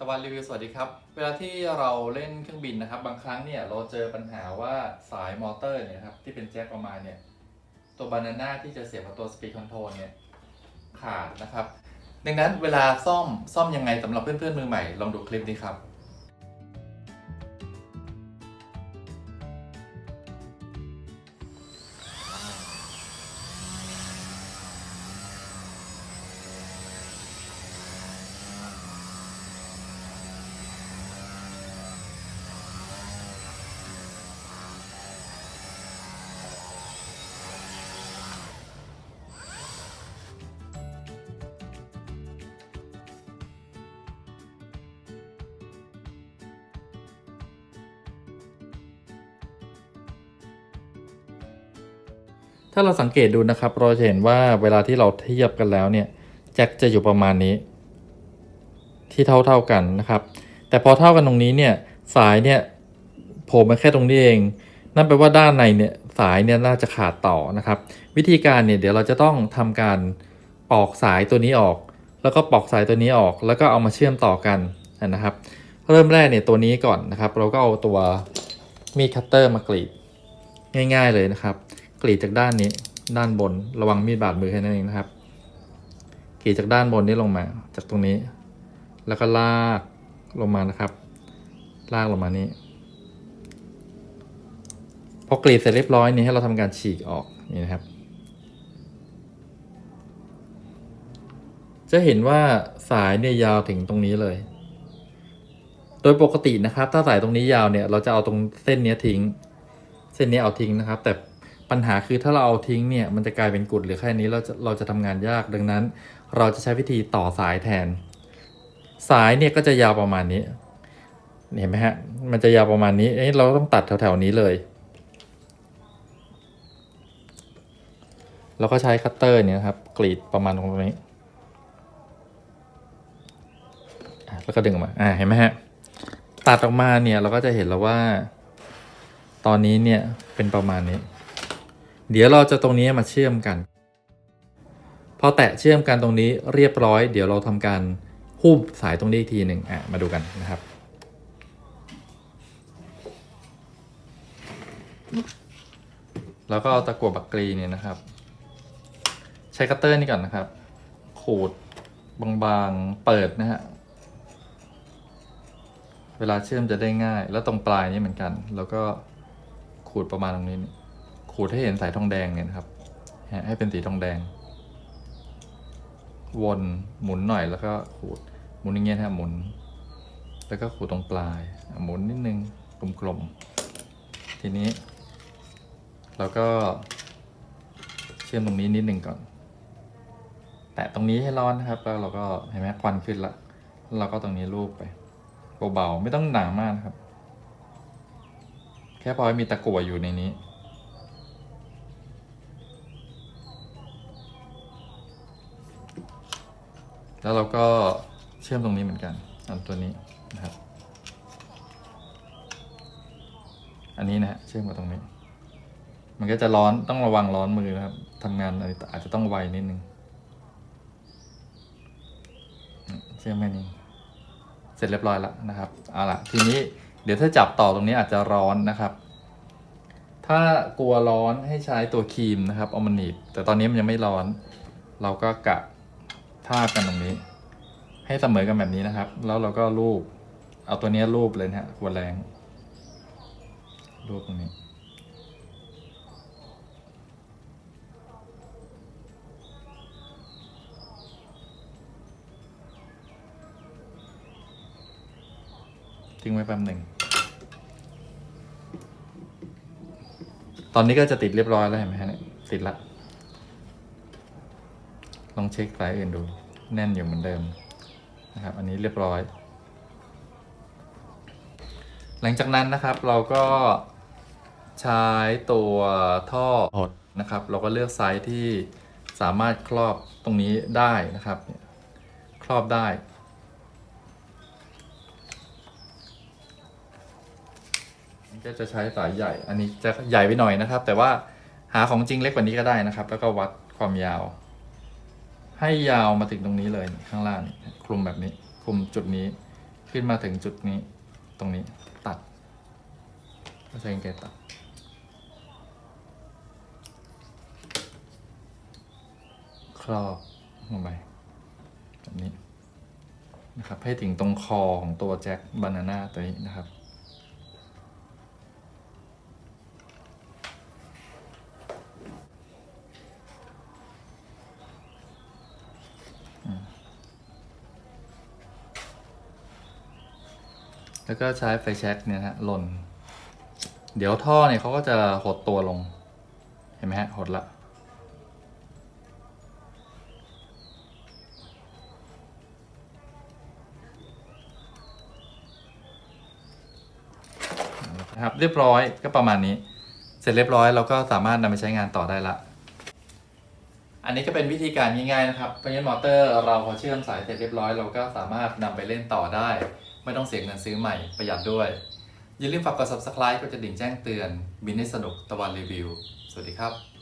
ตะวันรีวิวสวัสดีครับ เวลาที่เราเล่นเครื่องบินนะครับ บางครั้งเนี่ยเราเจอปัญหาว่าสายมอเตอร์เนี่ยครับที่เป็นแจ็คออกมาเนี่ยตัวบานาน่าที่จะเสียบกับตัวสปีดคอนโทรลเนี่ยขาดนะครับ ดังนั้นเวลาซ่อมซ่อมยังไงสำหรับเพื่อนๆมือใหม่ลองดูคลิปนี้ครับ ถ้าเราสังเกตดูนะครับ เราจะเห็นว่าเวลาที่เราเทียบกันแล้วเนี่ยแจ็คจะอยู่ประมาณนี้ ที่เท่าเท่ากันนะครับ แต่พอเท่ากันตรงนี้เนี่ยสายเนี่ยโผล่มาแค่ตรงนี้เอง นั่นแปลว่าด้านในเนี่ยสายเนี่ยน่าจะขาดต่อนะครับ วิธีการเนี่ยเดี๋ยวเราจะต้องทำการปอกสายตัวนี้ออก แล้วก็ปอกสายตัวนี้ออก แล้วก็เอามาเชื่อมต่อกันนะครับ เริ่มแรกเนี่ยตัวนี้ก่อนนะครับ เราก็เอาตัวมีดคัตเตอร์มากรีดง่าย ๆเลยนะครับ รีดจากด้านนี้ ด้านบนระวังมีดบาดมือแค่นั้นเองนะครับกรีดจากด้านบนนี้ลงมา จากตรงนี้ แล้วก็ลากลงมานะครับ ลากลงมานี้พอกรีดเสร็จเรียบร้อยนี่ให้เราทำการฉีกออกนี่นะครับ จะเห็นว่าสายเนี่ยยาวถึงตรงนี้เลย โดยปกตินะครับ ถ้าสายตรงนี้ยาวเนี่ย เราจะเอาตรงเส้นเนี้ยทิ้ง เส้นนี้เอาทิ้งนะครับ แต่ ปัญหาคือถ้าเราเอาทิ้งเนี่ยมันจะกลายเป็นกุดหรือแค่นี้เราจะเราจะทำงานยากดังนั้น เราจะใช้วิธีต่อสายแทน สายเนี่ยก็จะยาวประมาณนี้เห็นไหมฮะมันจะยาวประมาณนี้เอ้เราต้องตัดแถวๆนี้เลยเราก็ใช้คัตเตอร์เนี่ยครับกรีดประมาณตรงนี้แล้วก็ดึงออกมาอ่าเห็นไหมฮะตัดออกมาเนี่ยเราก็จะเห็นแล้วว่า ตอนนี้เนี่ยเป็นประมาณนี้ เดี๋ยวเราจะตรงนี้มาเชื่อมกัน พอแตะเชื่อมกันตรงนี้เรียบร้อย เดี๋ยวเราทำการหูบสายตรงนี้อีกทีหนึ่งอะมาดูกันนะครับ แล้วก็เอาตะกั่วบักกรีเนี่ยนะครับ ใช้คัตเตอร์นี่ก่อนนะครับ ขูดบางๆ เปิดนะฮะ เวลาเชื่อมจะได้ง่าย แล้วตรงปลายนี่เหมือนกัน แล้วก็ขูดประมาณตรงนี้นี่ ขูดให้เห็นสายทองแดงเนี่ยนะครับให้เป็นสีทองแดง วนหมุนหน่อยแล้วก็ขูดหมุนอย่างเงี้ยนะครับหมุน แล้วก็ขูดตรงปลาย หมุนนิดนึงกลมๆทีนี้แล้วก็เชื่อมตรงนี้นิดนึงก่อน แตะตรงนี้ให้ร้อนนะครับ แล้วเราก็เห็นไหมควันขึ้นละเราก็ตรงนี้ลูบไปเบาๆไม่ต้องหนามากครับ แค่พอให้มีตะกั่วอยู่ในนี้ แล้วเราก็เชื่อมตรงนี้เหมือนกันอันตัวนี้นะครับ อันนี้นะฮะเชื่อมกับตรงนี้ มันก็จะร้อนต้องระวังร้อนมือนะครับทำงานอาจจะต้องไวนิดนึงเชื่อมแค่นี้เสร็จเรียบร้อยแล้วนะครับเอาล่ะทีนี้เดี๋ยวถ้าจับต่อตรงนี้อาจจะร้อนนะครับ ถ้ากลัวร้อนให้ใช้ตัวครีมนะครับเอามาหนีบแต่ตอนนี้มันยังไม่ร้อน เราก็กะ ทาบกันตรงนี้ ให้เสมอกันแบบนี้นะครับ แล้วเราก็ลูบเอาตัวนี้ลูบเลยนะฮะหัวแรงลูบตรงนี้ทิ้งไว้แป๊บหนึ่ง ตอนนี้ก็จะติดเรียบร้อยแล้วเห็นไหมฮะเนี่ยติดละ องเช็คสายอื่นดู แน่นอยู่เหมือนเดิมนะครับ อันนี้เรียบร้อย หลังจากนั้นนะครับเราก็ใช้ตัวท่อหดนะครับ เราก็เลือกไซส์ที่สามารถครอบตรงนี้ได้นะครับ ครอบได้ ก็จะใช้สายใหญ่ อันนี้จะใหญ่ไปหน่อยนะครับ แต่ว่าหาของจริงเล็กกว่านี้ก็ได้นะครับ แล้วก็วัดความยาว ให้ยาวมาถึงตรงนี้เลยข้างล่างนี่คลุมแบบนี้ คลุมจุดนี้ขึ้นมาถึงจุดนี้ตรงนี้ตัดก็ใช้กรรไกรตัดครอบลงไปแบบนี้นะครับให้ถึงตรงคอของตัวแจ็คบานาน่าตัวนี้นะครับ แล้วก็ใช้ไฟแช็กเนี่ยนะฮะหล่น เดี๋ยวท่อเนี่ยเขาก็จะหดตัวลง เห็นไหมฮะหดละนะครับเรียบร้อยก็ประมาณนี้ เสร็จเรียบร้อยเราก็สามารถนำไปใช้งานต่อได้ละ อันนี้ก็เป็นวิธีการง่ายๆนะครับ เพราะงั้นมอเตอร์เราพอเชื่อมสายเสร็จเรียบร้อย เราก็สามารถนำไปเล่นต่อได้ ไม่ต้องเสียเงินซื้อใหม่ประหยัดด้วย อย่าลืมฝากกด subscribe ก็จะดิ่งแจ้งเตือน บินให้สนุกตะวันรีวิว สวัสดีครับ